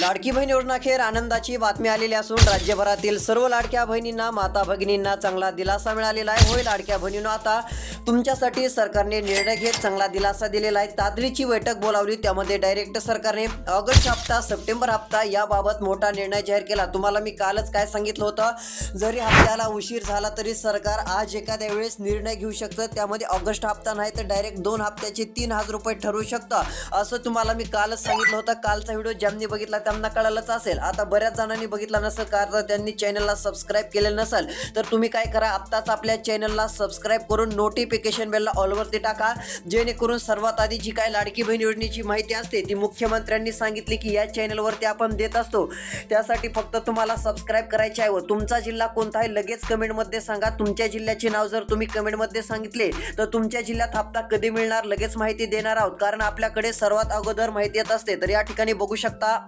लाडकी बहीण योजनाखेर आनंदाची बातमी आलेली असून राज्यभरातील सर्व लाडक्या बहिणींना माता भगिनींना चांगला दिलासा मिळालेला आहे. होय लाडक्या बहिणींना आता तुमच्यासाठी सरकारने निर्णय घेत चांगला दिलासा दिलेला आहे. तातडीची बैठक बोलावली. त्यामध्ये डायरेक्ट सरकारने ऑगस्ट हप्ता सप्टेंबर हप्ता याबाबत मोठा निर्णय जाहीर केला. तुम्हाला मी कालच काय सांगितलं होतं? जरी हप्त्याला उशीर झाला तरी सरकार आज एखाद्या वेळेस निर्णय घेऊ शकतं. त्यामध्ये ऑगस्ट हप्ता नाही तर डायरेक्ट दोन हप्त्याचे तीन हजार रुपये ठरवू शकतं. असं तुम्हाला मी कालच सांगितलं होतं. कालचा व्हिडिओ ज्यांनी बघितला त्यांना कळालंच असेल. आता बऱ्याच जणांनी बघितला नसेल कारण त्यांनी चॅनलला सबस्क्राईब केलेलं नसेल. तर तुम्ही काय करा आत्ताच आपल्या चॅनलला सबस्क्राईब करून नोटिफिकेशन बेलला ऑलवरती टाका. जेणेकरून सर्वात आधी जी काय लाडकी बहीण योजनेची माहिती असते ती मुख्यमंत्र्यांनी सांगितली की या चॅनलवरती आपण देत असतो. त्यासाठी फक्त तुम्हाला सबस्क्राईब करायचे आहे व तुमचा जिल्हा कोणता आहे लगेच कमेंटमध्ये सांगा. तुमच्या जिल्ह्याचे नाव जर तुम्ही कमेंटमध्ये सांगितले तर तुमच्या जिल्ह्यात हप्ता कधी मिळणार लगेच माहिती देणार आहोत. कारण आपल्याकडे सर्वात अगोदर माहिती येत असते तर या ठिकाणी बघू शकता.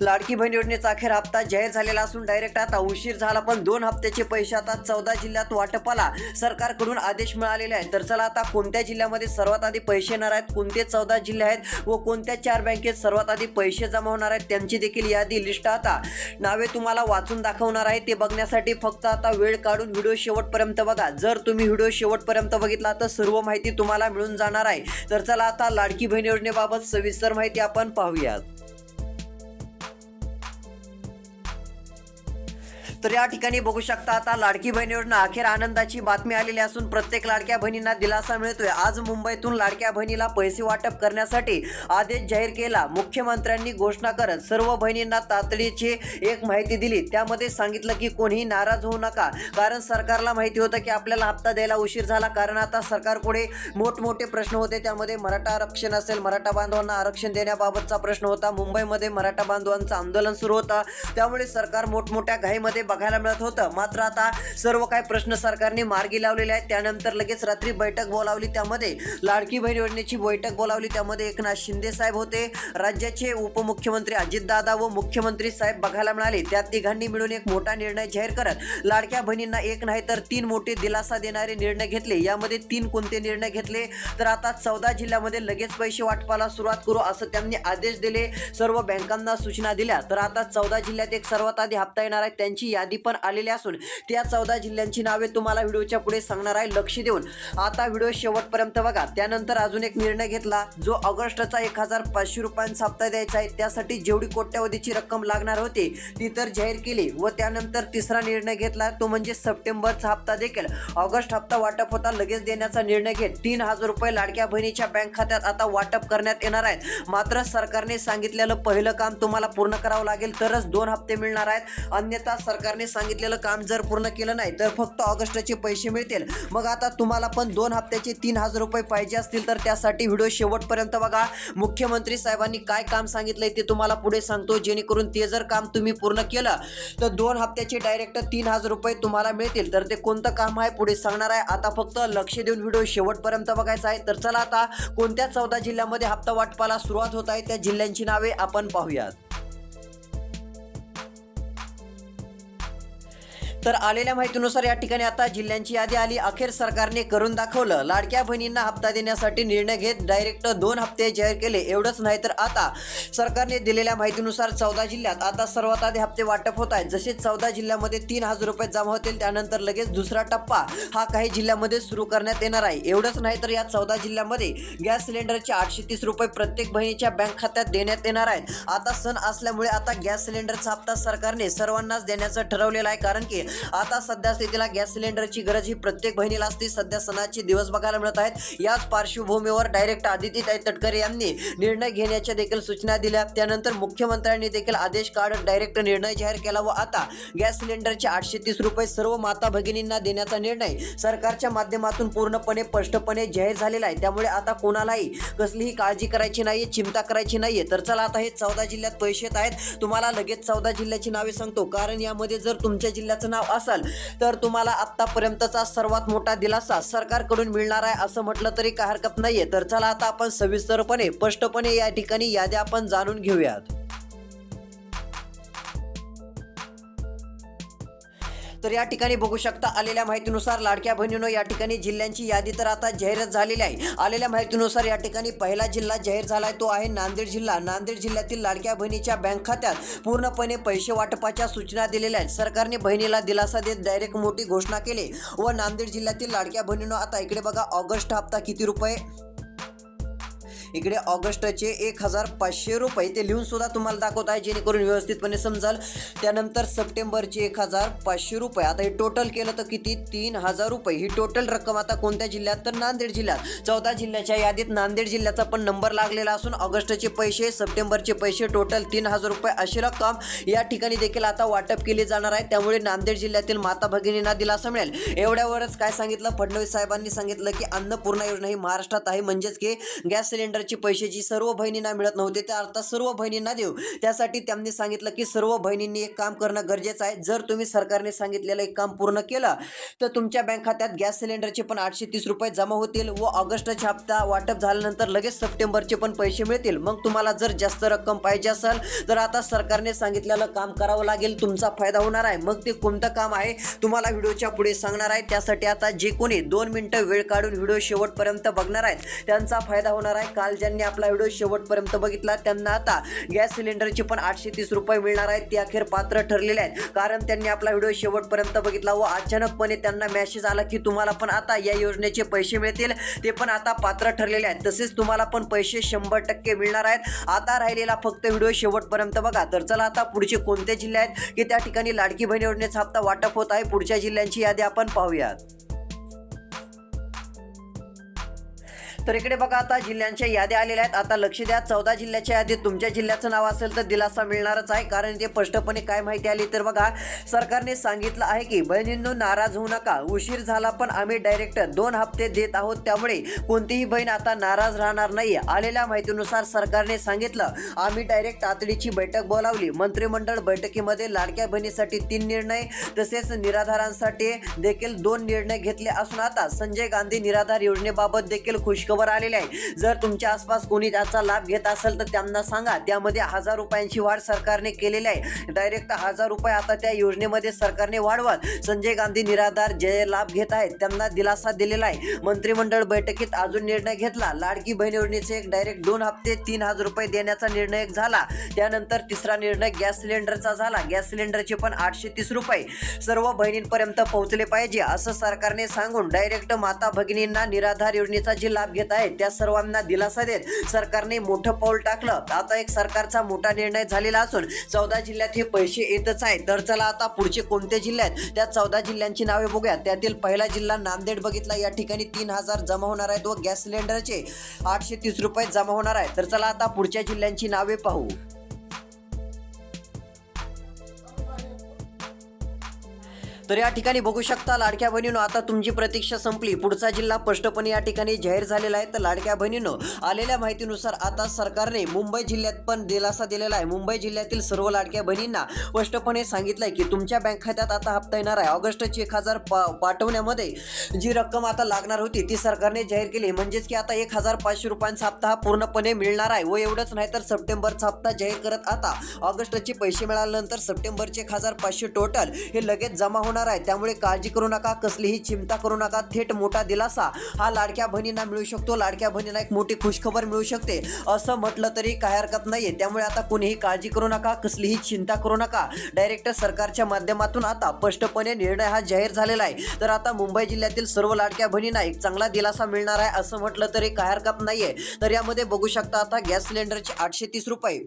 लाडकी बहीण योजनेचा अखेर हप्ता जाहीर झालेला असून डायरेक्ट आता उशीर झाला पण दोन हप्त्याचे पैसे आता चौदा जिल्ह्यात वाटपाला सरकारकडून आदेश मिळालेले आहेत. तर चला आता कोणत्या जिल्ह्यामध्ये सर्वात आधी पैसे येणार आहेत कोणते चौदा जिल्हे आहेत व कोणत्या चार बँकेत सर्वात आधी पैसे जमा होणार आहेत त्यांची देखील यादी लिस्ट आता नावे तुम्हाला वाचून दाखवणार आहे. ते बघण्यासाठी फक्त आता वेळ काढून व्हिडिओ शेवटपर्यंत बघा. जर तुम्ही व्हिडिओ शेवटपर्यंत बघितला तर सर्व माहिती तुम्हाला मिळून जाणार आहे. तर चला आता लाडकी बहीण योजनेबाबत सविस्तर माहिती आपण पाहूयात. तर या ठिकाणी बघू शकता आता लाडकी बहीण योजना अखेर आनंदाची बातमी आलेली असून प्रत्येक लाडक्या बहिणींना दिलासा मिळतोय. आज मुंबईतून लाडक्या बहिणीला पैसे वाटप करण्यासाठी आदेश जाहीर केला. मुख्यमंत्र्यांनी घोषणा करत सर्व बहिणींना तातडीची एक माहिती दिली. त्यामध्ये सांगितलं की कोणीही नाराज होऊ नका. कारण सरकारला माहिती होतं की आपल्याला हप्ता द्यायला उशीर झाला. कारण आता सरकारपुढे मोठमोठे प्रश्न होते. त्यामध्ये मराठा आरक्षण असेल मराठा बांधवांना आरक्षण देण्याबाबतचा प्रश्न होता. मुंबईमध्ये मराठा बांधवांचं आंदोलन सुरू होतं. त्यामुळे सरकार मोठमोठ्या घाईमध्ये बघायला मिळत होतं. मात्र आता सर्व काही प्रश्न सरकारने मार्गी लावलेले आहेत. त्यानंतर लगेच रात्री बैठक बोलावली त्यामध्ये. लाडकी बहीण योजनेची बैठक बोलावली त्यामध्ये एकनाथ शिंदे साहेब होते. राज्याचे उपमुख्यमंत्री अजितदादा व मुख्यमंत्री साहेब बघायला मिळाले. त्या तिघांनी मिळून एक मोठा निर्णय जाहीर करत लाडक्या बहिणींना एक नाही तर तीन मोठे दिलासा देणारे निर्णय घेतले. यामध्ये तीन कोणते निर्णय घेतले? तर आता चौदा जिल्ह्यामध्ये लगेच पैसे वाटपाला सुरुवात करू असं त्यांनी आदेश दिले. सर्व बँकांना सूचना दिल्या. तर आता चौदा जिल्ह्यात एक सर्वात आधी हप्ता येणार आहे. त्यांची यादी पण आलेली असून त्या चौदा जिल्ह्यांची नावे तुम्हाला व्हिडिओच्या पुढे सांगणार आहे. लक्ष देऊन आता व्हिडिओ शेवटपर्यंत बघा. त्यानंतर अजून एक निर्णय घेतला. जो ऑगस्टचा एक हजार पाचशे रुपयांचा हप्ता द्यायचा आहे. त्यासाठी जेवढी कोट्यावधीची रक्कम लागणार होती ती तर जाहीर केली व त्यानंतर तिसरा निर्णय घेतला. तो म्हणजे सप्टेंबरचा हप्ता देखील. ऑगस्ट हप्ता वाटप होता लगेच देण्याचा निर्णय घेत तीन हजार रुपये लाडक्या बहिणीच्या बँक खात्यात आता वाटप करण्यात येणार आहेत. मात्र सरकारने सांगितलेलं पहिलं काम तुम्हाला पूर्ण करावं लागेल तरच दोन हप्ते मिळणार आहेत. अन्यथा सरकार सरकारने सांगितलेलं काम जर पूर्ण केलं नाही तर फक्त ऑगस्टचे पैसे मिळतील. मग आता तुम्हाला पण दोन हप्त्याचे तीन हजार रुपये पाहिजे असतील तर त्यासाठी व्हिडिओ शेवटपर्यंत बघा. मुख्यमंत्री साहेबांनी काय काम सांगितलंय ते तुम्हाला पुढे सांगतो. जेणेकरून ते जर काम तुम्ही पूर्ण केलं तर दोन हप्त्याचे डायरेक्ट तीन हजार रुपये तुम्हाला मिळतील. तर ते कोणतं काम आहे पुढे सांगणार आहे. आता फक्त लक्ष देऊन व्हिडिओ शेवटपर्यंत बघायचा आहे. तर चला आता कोणत्या चौदा जिल्ह्यामध्ये हप्ता वाटपाला सुरुवात होत आहे त्या जिल्ह्यांची नावे आपण पाहूयात. तर आलेल्या माहितीनुसार या ठिकाणी आता जिल्ह्यांची यादी आली. अखेर सरकारने करून दाखवलं. लाडक्या बहिणींना हप्ता देण्यासाठी निर्णय घेत डायरेक्ट दोन हप्ते जाहीर केले. एवढंच नाही तर आता सरकारने दिलेल्या माहितीनुसार चौदा जिल्ह्यात आता सर्वात आधी हप्ते वाटप होत आहेत. जसे चौदा जिल्ह्यामध्ये तीन हजार रुपये जमा होतील त्यानंतर लगेच दुसरा टप्पा हा काही जिल्ह्यामध्ये सुरू करण्यात येणार आहे. एवढंच नाही तर या चौदा जिल्ह्यामध्ये गॅस सिलेंडरचे आठशे तीस रुपये प्रत्येक बहिणीच्या बँक खात्यात देण्यात येणार आहेत. आता सण असल्यामुळे आता गॅस सिलेंडरचा हप्ता सरकारने सर्वांनाच देण्याचं ठरवलेलं आहे. कारण की आता सध्या स्थितीला गॅस सिलेंडरची गरज ही प्रत्येक बहिणीला असते. सध्या सणाचे दिवस बघायला मिळत आहेत. याच पार्श्वभूमीवर डायरेक्ट आदित्यताई तटकरे यांनी निर्णय घेण्याच्या देखील सूचना दिल्या. त्यानंतर मुख्यमंत्र्यांनी देखील आदेश काढत डायरेक्ट निर्णय जाहीर केला व आता गॅस सिलेंडरचे आठशे तीस रुपये सर्व माता भगिनींना देण्याचा निर्णय सरकारच्या माध्यमातून पूर्णपणे स्पष्टपणे जाहीर झालेला आहे. त्यामुळे आता कोणालाही कसलीही काळजी करायची नाहीये चिंता करायची नाहीये. तर चला आता हे चौदा जिल्ह्यात पैसे येत आहेत. तुम्हाला लगेच चौदा जिल्ह्याची नावे सांगतो. कारण यामध्ये जर तुमच्या जिल्ह्याचं नाव असाल तर तुम्हाला आतापर्यंतचा सर्वात मोठा दिलासा सरकारकडून मिळणार आहे असं म्हटलं तरी काय हरकत नाहीये. तर चला आता आपण सविस्तरपणे स्पष्टपणे या ठिकाणी याद्या आपण जाणून घेऊयात. तर या ठिकाणी बघू शकता आलेल्या माहितीनुसार लाडक्या बहिणीनो या ठिकाणी जिल्ह्यांची यादी तर आता जाहीरच झालेली आहे. आलेल्या माहितीनुसार या ठिकाणी पहिला जिल्हा जाहीर झालाय तो आहे नांदेड जिल्हा. नांदेड जिल्ह्यातील लाडक्या बहिणीच्या बँक खात्यात पूर्णपणे पैसे वाटपाच्या सूचना दिलेल्या आहेत. सरकारने बहिणीला दिलासा देत डायरेक्ट मोठी घोषणा केली. व नांदेड जिल्ह्यातील लाडक्या बहिणीनं आता इकडे बघा ऑगस्ट हप्ता किती रुपये? इकडे ऑगस्टचे एक हजार पाचशे रुपये ते लिहून सुद्धा तुम्हाला दाखवत आहे जेणेकरून व्यवस्थितपणे समजाल. त्यानंतर सप्टेंबरचे एक हजार पाचशे रुपये. आता हे टोटल केलं तर किती? तीन हजार रुपये. ही टोटल रक्कम आता कोणत्या जिल्ह्यात? तर नांदेड जिल्ह्यात. चौदा जिल्ह्याच्या यादीत नांदेड जिल्ह्याचा पण नंबर लागलेला असून ऑगस्टचे पैसे सप्टेंबरचे पैसे टोटल तीन हजार रुपये अशी रक्कम या ठिकाणी देखील आता वाटप केली जाणार आहे. त्यामुळे नांदेड जिल्ह्यातील माता भगिनींना दिलासा मिळेल. एवढ्यावरच काय सांगितलं? फडणवीस साहेबांनी सांगितलं की अन्नपूर्णा योजना ही महाराष्ट्रात आहे. म्हणजेच की गॅस सिलेंडर सिलेंडरची पैसे जी सर्व बहिणींना मिळत नव्हते ते आता सर्व बहिणींना देऊ. त्यासाठी त्यांनी सांगितलं की सर्व बहिणींनी एक काम करणं गरजेचं आहे. जर तुम्ही सरकारने सांगितलेलं एक काम पूर्ण केलं तर तुमच्या बँक खात्यात गॅस सिलेंडरचे पण आठशे तीस रुपये जमा होतील व ऑगस्टचे हप्ता वाटप झाल्यानंतर लगेच सप्टेंबरचे पण पैसे मिळतील. मग तुम्हाला जर जास्त रक्कम पाहिजे असेल तर आता सरकारने सांगितलेलं काम करावं लागेल तुमचा फायदा होणार आहे. मग ते कोणतं काम आहे तुम्हाला व्हिडिओच्या पुढे सांगणार आहे. त्यासाठी आता जे कोणी दोन मिनिटं वेळ काढून व्हिडिओ शेवटपर्यंत बघणार आहेत त्यांचा फायदा होणार आहे. असाल ज्यांनी आपला व्हिडिओ शेवटपर्यंत बघितला. त्यांना आता गॅस सिलेंडरचे पण आठशे तीस रुपये मिळणार आहेत. ते अखेर पात्र ठरलेले आहेत. कारण त्यांनी आपला व्हिडिओ शेवटपर्यंत बघितला व अचानकपणे त्यांना मेसेज आला की तुम्हाला पण आता या योजनेचे पैसे मिळतील. ते पण आता पात्र ठरलेले आहेत. तसेच तुम्हाला पण पैसे शंभर टक्के मिळणार आहेत. आता राहिलेला फक्त व्हिडिओ शेवटपर्यंत बघा. तर चला आता पुढचे कोणते जिल्हे आहेत? की त्या ठिकाणी लाडकी बहीण योजनेचा हप्ता वाटप होत आहे. पुढच्या जिल्ह्यांची यादी आपण पाहूयात. तर इकडे बघा आता जिल्ह्यांच्या याद्या आलेल्या आहेत. आता लक्ष द्या चौदा जिल्ह्याच्या यादीत तुमच्या जिल्ह्याचं नाव असेल तर दिलासा मिळणारच आहे. कारण ते स्पष्टपणे काय माहिती आली तर बघा सरकारने सांगितलं आहे की बहिणींनो नाराज होऊ नका. उशीर झाला पण आम्ही डायरेक्ट दोन हप्ते देत आहोत. त्यामुळे कोणतीही बहीण आता नाराज राहणार नाही आलेल्या माहितीनुसार सरकारने सांगितलं आम्ही डायरेक्ट तातडीची बैठक बोलावली. मंत्रिमंडळ बैठकीमध्ये लाडक्या बहिणीसाठी तीन निर्णय तसेच निराधारांसाठी देखील दोन निर्णय घेतले असून आता संजय गांधी निराधार योजनेबाबत देखील खुशखबर आलेली आहे. जर तुमच्या आसपास कोणी त्याचा लाभ घेत असेल तर त्यांना सांगा. त्यामध्ये हजार रुपयांची वाढ सरकारने केलेली आहे. डायरेक्ट हजार रुपये आता त्या योजनेमध्ये सरकारने वाढवत. संजय गांधी निराधार जे लाभ घेत आहेत त्यांना दिलासा दिलेला आहे. मंत्रिमंडळ बैठकीत अजून निर्णय घेतला. लाडकी बहीण योजनेचे एक डायरेक्ट दोन हप्ते तीन हजार रुपये देण्याचा निर्णय एक झाला. त्यानंतर तिसरा निर्णय गॅस सिलेंडरचा झाला. गॅस सिलेंडरचे पण आठशे तीस रुपये सर्व बहिणींपर्यंत पोहोचले पाहिजे असं सरकारने सांगून डायरेक्ट माता भगिनींना निराधार योजनेचा जे लाभ घेत आहेत. त्या सर्वांना दिलासा देत सरकारने मोठं पाऊल टाकलं. आता एक सरकारचा मोठा निर्णय झालेला असून चौदा जिल्ह्यात हे पैसे येतच आहेत. तर चला आता पुढचे कोणते जिल्हे आहेत? त्या चौदा जिल्ह्यांची नावे बघूया. त्यातील पहिला जिल्हा नांदेड बघितला. या ठिकाणी तीन हजार जमा होणार आहेत व गॅस सिलेंडरचे आठशे तीस रुपये जमा होणार आहेत. तर चला आता पुढच्या जिल्ह्यांची नावे पाहू. तर या ठिकाणी बघू शकता लाडक्या बहिणीनो आता तुमची प्रतीक्षा संपली. पुढचा जिल्हा स्पष्टपणे या ठिकाणी जाहीर झालेला आहे. तर लाडक्या बहिणीनो आलेल्या माहितीनुसार आता सरकारने मुंबई जिल्ह्यात पण दिलासा दिलेला आहे. मुंबई जिल्ह्यातील सर्व लाडक्या बहिणींना स्पष्टपणे सांगितलंय की तुमच्या बँक खात्यात आता हप्ता येणार आहे. ऑगस्टची एक हजार पा पाठवण्यामध्ये जी रक्कम आता लागणार होती ती सरकारने जाहीर केली. म्हणजेच की आता एक हजार पाचशे रुपयांचा हप्ता हा पूर्णपणे मिळणार आहे. व एवढंच नाही तर सप्टेंबरचा हप्ता जाहीर करत आता ऑगस्टचे पैसे मिळाल्यानंतर सप्टेंबरचे एक हजार पाचशे टोटल हे लगेच जमा होणार आहे. त्यामुळे काळजी करू नका कसलीही चिंता करू नका. थेट मोठा दिलासा हा लाडक्या बहिणींना मिळू शकतो. लाडक्या बहिणींना एक मोठी खुशखबर मिळू शकते. असं म्हटलं तरी काय हरकत नाहीये. त्यामुळे आता कुणीही काळजी करू नका कसलीही चिंता करू नका. डायरेक्ट सरकारच्या माध्यमातून आता स्पष्टपणे निर्णय हा जाहीर झालेला आहे. तर आता मुंबई जिल्ह्यातील सर्व लाडक्या बहिणींना एक चांगला दिलासा मिळणार आहे असं म्हटलं तरी काय हरकत नाहीये. तर यामध्ये बघू शकता आता गॅस सिलेंडरचे आठशे तीस रुपये.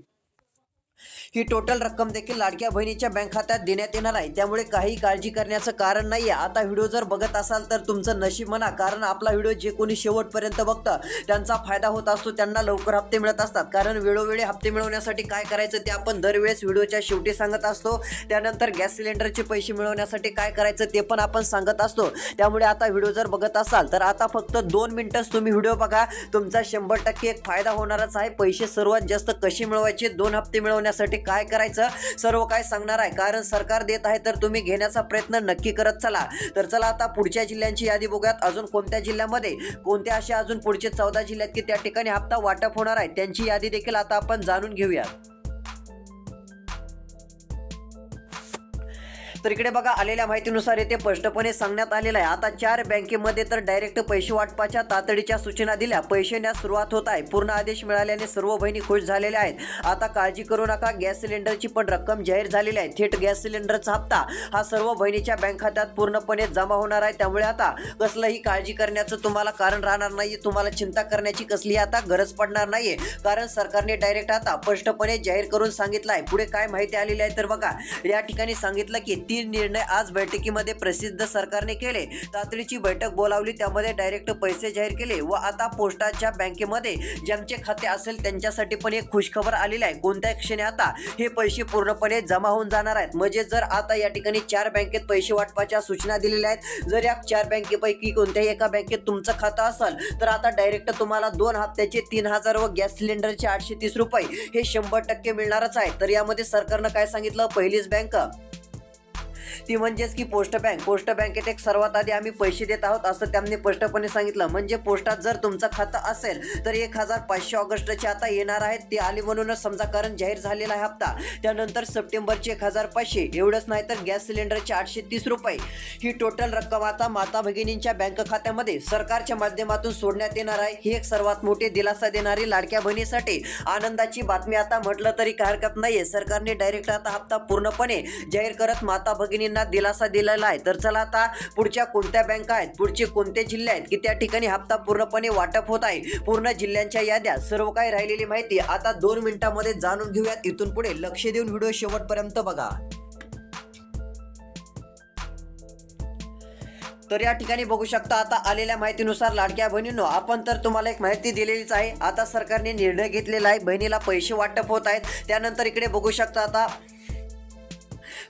ही टोटल रक्कम देखील लाडक्या बहिणीच्या बँक खात्यात देण्यात येणार आहे. त्यामुळे काही काळजी करण्याचं कारण नाही आहे आता व्हिडिओ जर बघत असाल तर तुमचं नशीब म्हणा कारण आपला व्हिडिओ जे कोणी शेवटपर्यंत बघतं त्यांचा फायदा होत असतो त्यांना लवकर हप्ते मिळत असतात. कारण वेळोवेळी हप्ते मिळवण्यासाठी काय करायचं ते आपण दरवेळेस व्हिडिओच्या शेवटी सांगत असतो. त्यानंतर गॅस सिलेंडरचे पैसे मिळवण्यासाठी काय करायचं ते पण आपण सांगत असतो. त्यामुळे आता व्हिडिओ जर बघत असाल तर आता फक्त दोन मिनटंच तुम्ही व्हिडिओ बघा. तुमचा शंभर टक्के एक फायदा होणारच आहे. पैसे सर्वात जास्त कसे मिळवायचे? दोन हप्ते मिळवण्यासाठी काय करायचं? सर्व काय सांगणार आहे. कारण सरकार देत आहे तर तुम्ही घेण्याचा प्रयत्न नक्की करत चला. तर चला आता पुढच्या जिल्ह्यांची यादी बघूयात. अजून कोणत्या जिल्ह्यामध्ये? कोणत्या अशा अजून पुढचे चौदा जिल्ह्यात की त्या ठिकाणी हप्ता वाटप होणार आहे? त्यांची यादी देखील आता आपण जाणून घेऊयात. तर इकडे बघा आलेल्या माहितीनुसार येथे स्पष्टपणे सांगण्यात आलेलं आहे. आता चार बँकेमध्ये तर डायरेक्ट पैसे वाटपाच्या तातडीच्या सूचना दिल्या. पैसे येण्यास सुरुवात होत आहे. पूर्ण आदेश मिळाल्याने सर्व बहिणी खुश झालेल्या आहेत. आता काळजी करू नका. गॅस सिलेंडरची पण रक्कम जाहीर झालेली आहे. थेट गॅस सिलेंडरचा हप्ता हा सर्व बहिणीच्या बँक खात्यात पूर्णपणे जमा होणार आहे. त्यामुळे आता कसलंही काळजी करण्याचं तुम्हाला कारण राहणार नाही तुम्हाला चिंता करण्याची कसलीही आता गरज पडणार नाहीये. कारण सरकारने डायरेक्ट आता स्पष्टपणे जाहीर करून सांगितलं आहे. पुढे काय माहिती आलेली आहे? तर बघा या ठिकाणी सांगितलं की तीन निर्णय आज बैठकीमध्ये प्रसिद्ध सरकारने केले. तातडीची बैठक बोलावली त्यामध्ये डायरेक्ट पैसे जाहीर केले व आता पोस्टाच्या बँकेमध्ये ज्यांचे खाते असेल त्यांच्यासाठी पण एक खुशखबर आलेली आहे. कोणत्या क्षणी आता हे पैसे पूर्णपणे जमा होऊन जाणार आहेत. म्हणजे जर आता या ठिकाणी चार बँकेत पैसे वाटपाच्या सूचना दिलेल्या आहेत जर या चार बँकेपैकी कोणत्याही एका बँकेत तुमचं खातं असेल तर आता डायरेक्ट तुम्हाला दोन हप्त्याचे तीन हजार व गॅस सिलेंडरचे आठशे तीस रुपये हे शंभर टक्के मिळणारच आहे. तर यामध्ये सरकारनं काय सांगितलं? पहिलीच बँक ती म्हणजेच की पोस्ट बँक पोस्ट बँकेत एक सर्वात आधी आम्ही पैसे देत आहोत असं त्यांनी स्पष्टपणे सांगितलं. म्हणजे पोस्टात जर तुमचं खातं असेल तर एक हजार पाचशे ऑगस्टचे आता येणार आहेत. ते आले म्हणूनच समजा कारण जाहीर झालेला आहे हप्ता. त्यानंतर सप्टेंबरचे एक हजार पाचशे एवढंच नाही तर गॅस सिलेंडरचे आठशे तीस रुपये. ही टोटल रक्कम आता माता भगिनींच्या बँक खात्यामध्ये सरकारच्या माध्यमातून सोडण्यात येणार आहे. ही एक सर्वात मोठी दिलासा देणारी लाडक्या बहिणीसाठी आनंदाची बातमी. आता म्हटलं तरी काय हरकत नाहीये. सरकारने डायरेक्ट आता हप्ता पूर्णपणे जाहीर करत माता भगिनी भगिनींना दिलासा दिलेला आहे. तर चला आता पुढच्या कोणत्या बँका आहेत? पुढचे कोणते जिल्हे आहेत? की त्या ठिकाणी हप्ता पूर्णपणे वाटप होत आहे. पूर्ण जिल्ह्यांच्या याद्या सर्व काही राहिलेली माहिती आता दोन मिनिटांमध्ये जाणून घेऊयात. इथून पुढे लक्ष देऊन व्हिडिओ शेवटपर्यंत बघा. तर या ठिकाणी बघू शकता आता आलेल्या माहितीनुसार लाडक्या बहिणींनो आपण तर तुम्हाला एक माहिती दिलेलीच आहे. आता सरकारने निर्णय घेतलेला आहे. बहिणीला पैसे वाटप होत आहेत. त्यानंतर इकडे बघू शकता आता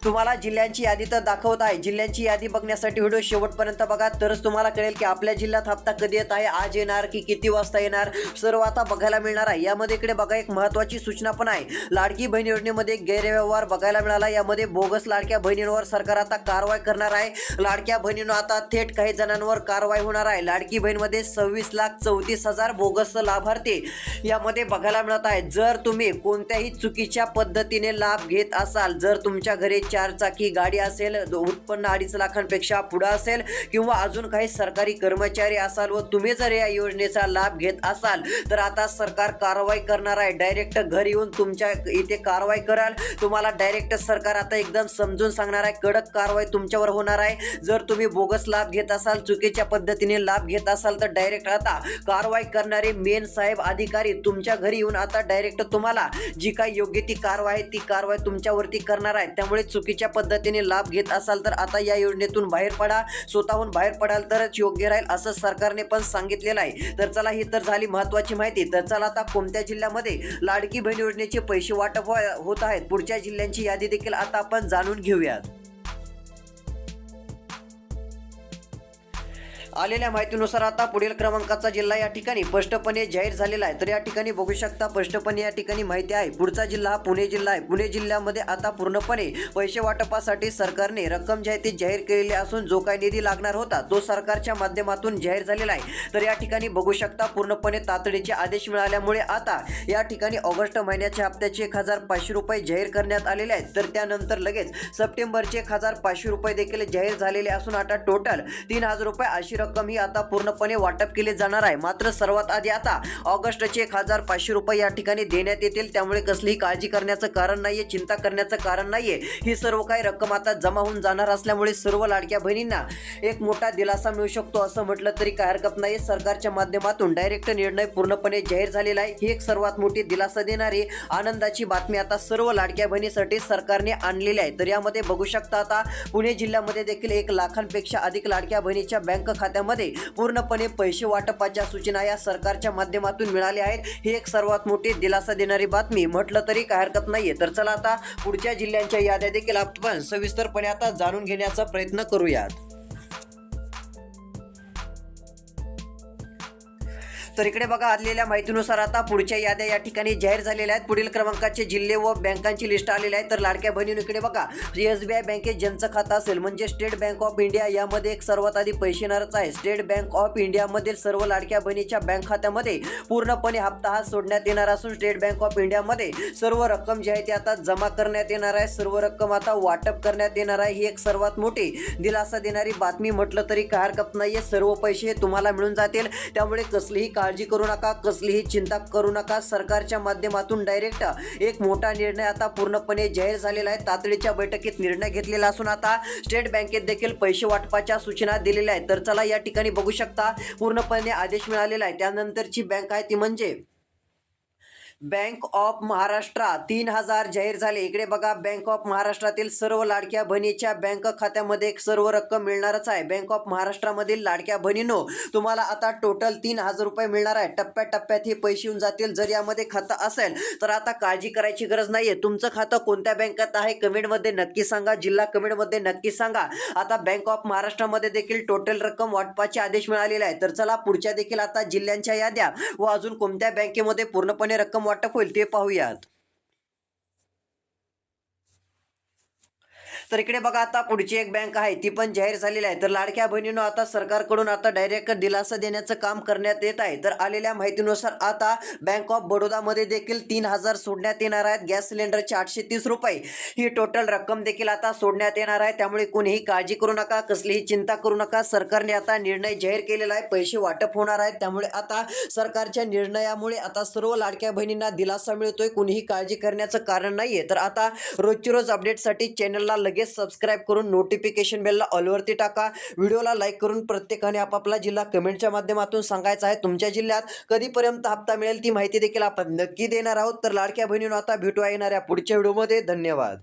तुम्हाला जिल्ह्यांची यादी तर दाखवत आहे. जिल्ह्यांची यादी बघण्यासाठी व्हिडिओ शेवटपर्यंत बघा. तरच तुम्हाला कळेल की आपल्या जिल्ह्यात हप्ता कधी येत आहे आज येणार की किती वाजता येणार सर्व आता बघायला मिळणार आहे. यामध्ये इकडे बघा एक महत्वाची सूचना पण आहे. लाडकी बहीण योजनेमध्ये गैरव्यवहार बघायला मिळाला. यामध्ये बोगस लाडक्या बहिणींवर सरकार आता कारवाई करणार आहे. लाडक्या बहिणींना आता थेट काही जणांवर कारवाई होणार आहे. लाडकी बहीणमध्ये सव्वीस लाख चौतीस हजार बोगस लाभार्थी यामध्ये बघायला मिळत आहे जर तुम्ही कोणत्याही चुकीच्या पद्धतीने लाभ घेत असाल जर तुमच्या घरी चारचाकी गाडी असेल उत्पन्न अडीच लाखांपेक्षा पुढे असेल किंवा अजून काही सरकारी कर्मचारी असाल व तुम्ही जर या योजनेचा लाभ घेत असाल तर आता सरकार कारवाई करणार आहे. डायरेक्ट घरी येऊन तुमच्या इथे कारवाई कराल. तुम्हाला डायरेक्ट सरकार आता एकदम समजून सांगणार आहे. कडक कारवाई तुमच्यावर होणार आहे. जर तुम्ही बोगस लाभ घेत असाल चुकीच्या पद्धतीने लाभ घेत असाल तर डायरेक्ट आता कारवाई करणारे मेन साहेब अधिकारी तुमच्या घरी येऊन आता डायरेक्ट तुम्हाला जी काही योग्य ती कारवाई आहे ती कारवाई तुमच्यावरती करणार आहे. त्यामुळे चुकीच्या पद्धतीने लाभ घेत असाल तर आता या योजनेतून बाहेर पडा. स्वतःहून बाहेर पडाल तरच योग्य राहील असं सरकारने पण सांगितलेलं आहे. तर चला ही तर झाली महत्वाची माहिती. तर चला आता कोणत्या जिल्ह्यामध्ये लाडकी बहीण योजनेचे पैसे वाटप होत आहेत? पुढच्या जिल्ह्यांची यादी देखील आता आपण जाणून घेऊयात. आलेल्या माहितीनुसार आता पुढील क्रमांकाचा जिल्हा या ठिकाणी स्पष्टपणे जाहीर झालेला आहे. तर या ठिकाणी बघू शकता स्पष्टपणे या ठिकाणी माहिती आहे. पुढचा जिल्हा हा पुणे जिल्हा आहे. पुणे जिल्ह्यामध्ये आता पूर्णपणे पैसे वाटपासाठी सरकारने रक्कम जी आहे ती जाहीर केलेली असून जो काही निधी लागणार होता तो सरकारच्या माध्यमातून जाहीर झालेला आहे. तर या ठिकाणी बघू शकता पूर्णपणे तातडीचे आदेश मिळाल्यामुळे आता या ठिकाणी ऑगस्ट महिन्याच्या हप्त्याचे एक हजार पाचशे रुपये जाहीर करण्यात आलेले आहेत. तर त्यानंतर लगेच सप्टेंबरचे एक हजार पाचशे रुपये देखील जाहीर झालेले असून आता टोटल तीन हजार रुपये अशी रक्कम ही आता पूर्णपणे वाटप केली जाणार आहे. मात्र सर्वात आधी आता ऑगस्टचे एक हजार पाचशे रुपये या ठिकाणी देण्यात येतील. त्यामुळे कसलीही काळजी करण्याचं कारण नाहीये चिंता करण्याचं कारण नाहीये. ही सर्व काही रक्कम आता जमा होऊन जाणार असल्यामुळे सर्व लाडक्या बहिणींना एक मोठा दिलासा मिळू शकतो असं म्हटलं तरी काय हरकत नाही सरकारच्या माध्यमातून डायरेक्ट निर्णय पूर्णपणे जाहीर झालेला आहे. ही एक सर्वात मोठी दिलासा देणारी आनंदाची बातमी आता सर्व लाडक्या बहिणीसाठी सरकारने आणलेली आहे. तर यामध्ये बघू शकता आता पुणे जिल्ह्यामध्ये देखील एक लाखांपेक्षा अधिक लाडक्या बहिणीच्या बँक खात्यामध्ये पूर्णपणे पैसे वाटपाच्या सूचना या सरकारच्या माध्यमातून मिळाल्या आहेत. ही एक सर्वात मोठी दिलासा देणारी बातमी. म्हटलं तरी काय हरकत नाहीये. तर चला आता पुढच्या जिल्ह्यांच्या याद्या देखील आपण सविस्तरपणे आता जाणून घेण्याचा प्रयत्न करूयात. तर इकडे बघा आलेल्या माहितीनुसार आता पुढच्या याद्या या ठिकाणी जाहीर झालेल्या आहेत. पुढील क्रमांकाचे जिल्हे व बँकांची लिस्ट आलेली आहे. तर लाडक्या बहिणीनं इकडे बघा एस बी आय बँकेत ज्यांचं खातं असेल म्हणजे स्टेट बँक ऑफ इंडिया यामध्ये एक सर्वात आधी पैसे येणारच आहे. स्टेट बँक ऑफ इंडियामधील सर्व लाडक्या बहिणीच्या बँक खात्यामध्ये पूर्णपणे हप्ता हा सोडण्यात येणार असून स्टेट बँक ऑफ इंडियामध्ये सर्व रक्कम जी आहे ती आता जमा करण्यात येणार आहे. सर्व रक्कम आता वाटप करण्यात येणार आहे. ही एक सर्वात मोठी दिलासा देणारी बातमी म्हटलं तरी काय हरकत नाहीये. सर्व पैसे हे तुम्हाला मिळून जातील. त्यामुळे कसलीही काळजी करू नका कसलीही चिंता करू नका. सरकारच्या माध्यमातून डायरेक्ट एक मोठा निर्णय आता पूर्णपणे जाहीर झालेला आहे. तातडीच्या बैठकीत निर्णय घेतलेला असून आता स्टेट बँकेत देखील पैसे वाटपाच्या सूचना दिलेल्या आहेत. तर चला या ठिकाणी बघू शकता पूर्णपणे आदेश मिळालेला आहे. त्यानंतरची बँक आहे ती म्हणजे बँक ऑफ महाराष्ट्र तीन हजार जाहीर झाले. इकडे बघा बँक ऑफ महाराष्ट्रातील सर्व लाडक्या बहिणीच्या बँक खात्यामध्ये एक सर्व रक्कम मिळणारच आहे. बँक ऑफ महाराष्ट्रामधील लाडक्या बहिणीनो तुम्हाला आता टोटल तीन हजार रुपये मिळणार आहे. टप्प्याटप्प्यात हे पैसे येऊन जातील. जर यामध्ये खातं असेल तर आता काळजी करायची गरज नाहीये. तुमचं खातं कोणत्या बँकेत आहे कमेंटमध्ये नक्की सांगा. जिल्हा कमेंटमध्ये नक्की सांगा. आता बँक ऑफ महाराष्ट्रामध्ये देखील टोटल रक्कम वाटपाचे आदेश मिळालेले आहे तर चला पुढच्या देखील आता जिल्ह्यांच्या याद्या व अजून कोणत्या बँकेमध्ये पूर्णपणे रक्कम वाटप होईल ते पाहूयात. तर इकडे बघा आता पुढची एक बँक आहे ती पण जाहीर झालेली आहे. तर लाडक्या बहिणीनं आता सरकारकडून आता डायरेक्ट दिलासा देण्याचं काम करण्यात येत आहे. तर आलेल्या माहितीनुसार आता बँक ऑफ बडोदामध्ये देखील तीन हजार सोडण्यात येणार आहेत. गॅस सिलेंडरचे आठशे तीस रुपये. ही टोटल रक्कम देखील आता सोडण्यात येणार आहे. त्यामुळे कोणीही काळजी करू नका कसलीही चिंता करू नका. सरकारने आता निर्णय जाहीर केलेला आहे. पैसे वाटप होणार आहेत. त्यामुळे आता सरकारच्या निर्णयामुळे आता सर्व लाडक्या बहिणींना दिलासा मिळतोय. कुणीही काळजी करण्याचं कारण नाहीये. तर आता रोजची रोज अपडेटसाठी चॅनलला लगेच सबस्क्राईब करून नोटिफिकेशन बेलला ऑलवरती टाका. व्हिडिओला लाईक करून प्रत्येकाने आपापला जिल्हा कमेंटच्या माध्यमातून सांगायचा आहे. तुमच्या जिल्ह्यात कधीपर्यंत हप्ता मिळेल ती माहिती देखील आपण नक्की देणार आहोत. तर लाडक्या बहिणीनं आता भेटूया येणाऱ्या पुढच्या व्हिडिओमध्ये धन्यवाद.